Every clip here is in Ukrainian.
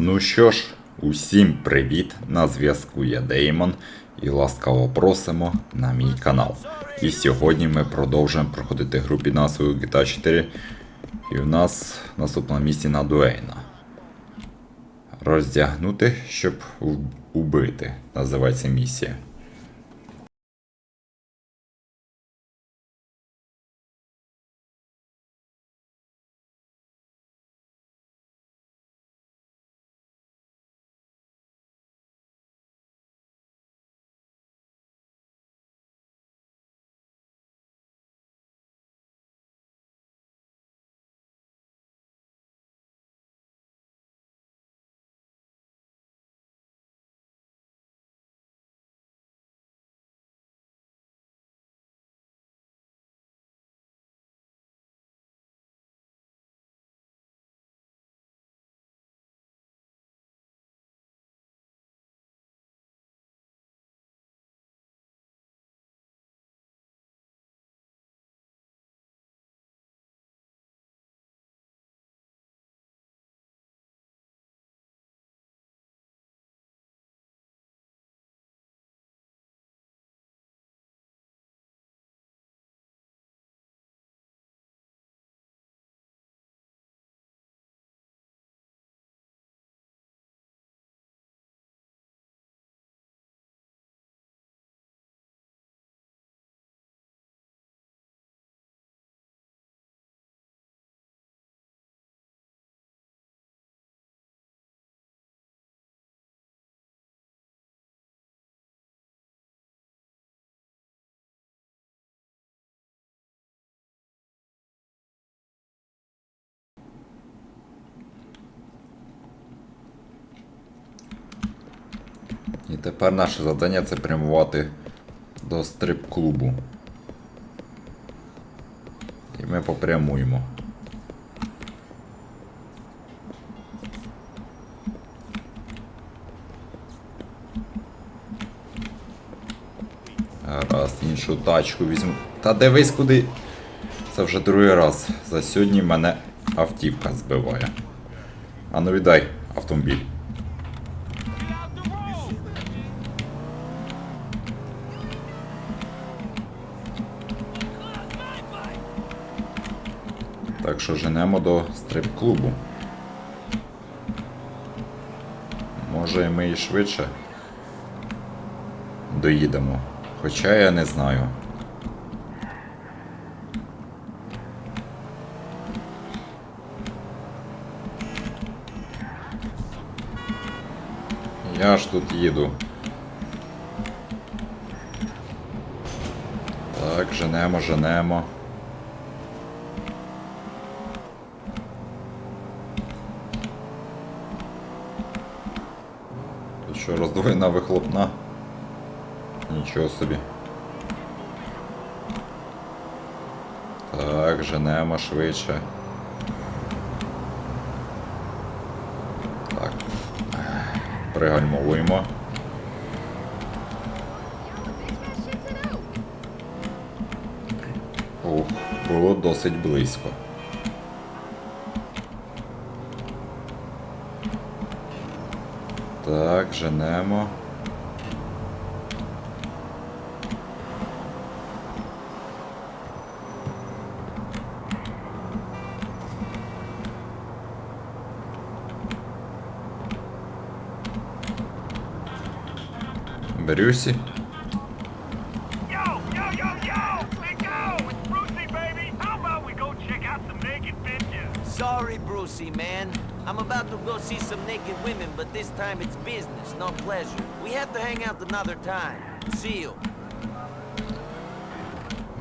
Ну що ж, усім привіт! На зв'язку я Деймон і ласкаво просимо на мій канал. І сьогодні ми продовжуємо проходити гру під назвою GTA 4. І в нас наступна місія на Дуейна. Роздягнути, щоб убити. Називається місія. І тепер наше завдання це прямувати до стрип-клубу. І ми попрямуємо. Раз, іншу тачку візьму. Та дивись куди. Це вже другий раз. За сьогодні мене автівка збиває. А ну віддай автомобіль. Так що женемо до стрип-клубу. Може ми і швидше доїдемо. Хоча я не знаю. Я ж тут їду. Так, женемо, женемо. Тут що, роздвоєна вихлопна? Нічого собі. Так, женемо швидше. Так. Пригальмовуємо. Ух, було досить близько. Так, женемо. Брюсі. About to go see some naked women, but this time it's business, not pleasure. We have to hang out another time. See you.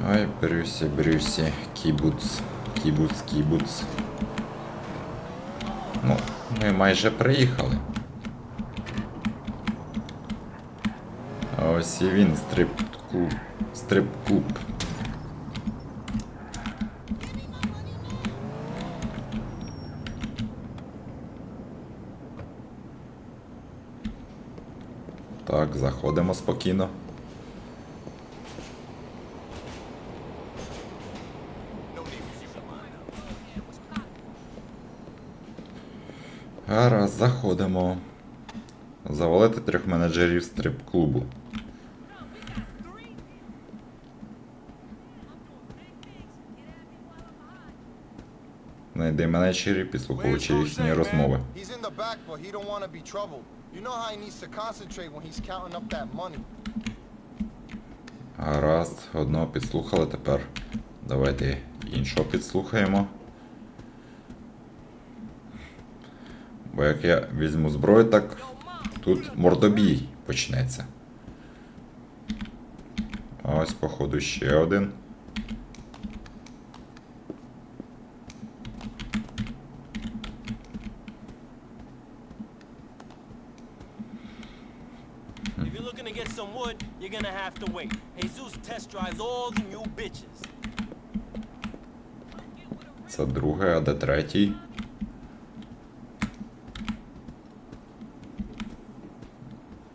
Ай, Брюсі, Брюсі, кібуц, кібуц, кібуц. Ну, ми майже приїхали. А ось і він, стрип-клуб. Стрип-клуб. Так, заходимо спокійно. Гаразд, заходимо. Завалити трьох менеджерів стрип-клубу. Знайди менеджерів, підслуховуючи їхні розмови. You know how he needs to concentrate when he's counting up that money. Гаразд, одного підслухали тепер. Давайте іншого підслухаємо. Бо як я візьму зброю, так тут мордобій почнеться. Ось, походу, ще один. If you're looking to get some wood, you're gonna have to wait. Jesus test drives all the new bitches. Це другий, а де третій?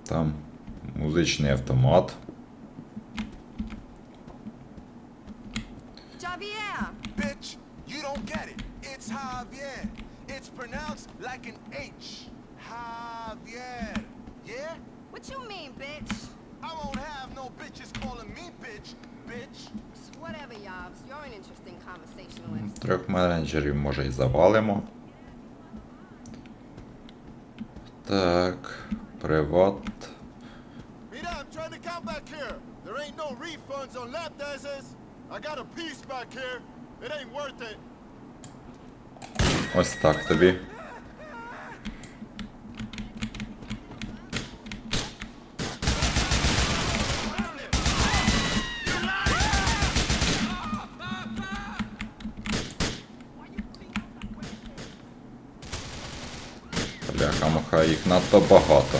Там музичний автомат. Javier! Bitch, you don't get it. It's Javier. It's pronounced like an H. Javier. Yeah? What you mean, bitch? I won't have no bitches calling me bitch, bitch. Whatever, Yobs. You're an interesting conversationalist. Трьох менеджерів може і завалимо. Так, приват. Mira, I'm trying to count back here. There ain't no refunds on lap dances. I got a piece back here. It ain't worth it. Ось так тобі. Бляха муха, їх надто багато.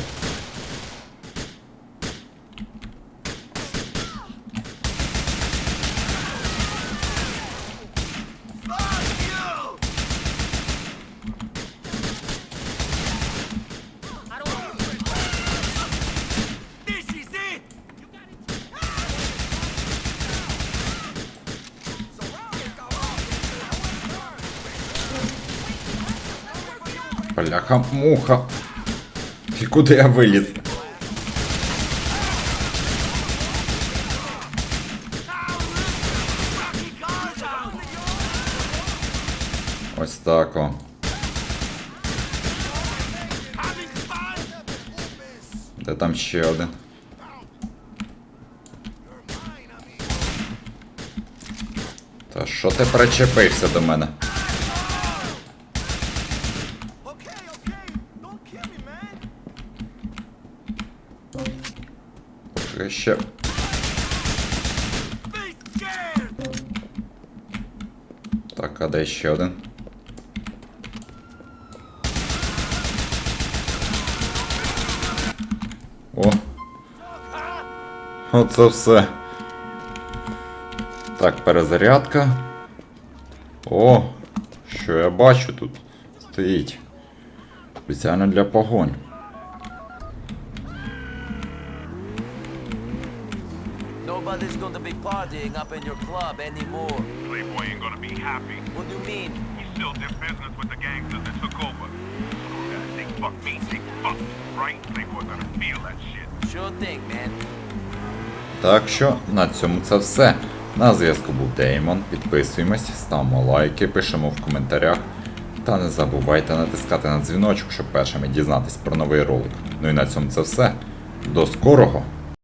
Бляха муха. І куди я виліз? Ось так о. Де там ще один? Та що ти причепився до мене? Okay, okay. Don't kill me, man. Ще. Так, а де ще один? О! Оце все. Так, перезарядка. О! Що я бачу тут? Стоїть. Спеціально для погонь. Nobody's to be partying up in your club anymore. Playboy ain't gonna be happy. What do you mean? We still did business with the gangsters that took over. Screw that. They fuck me, they fuck. Right? Playboy gonna feel that shit. Sure thing, man. Так що на цьому це все. На зв'язку був Деймон. Підписуємось, ставимо лайки, пишемо в коментарях. Та не забувайте натискати на дзвіночок, щоб першими дізнатись про новий ролик. Ну і на цьому це все. До скорого!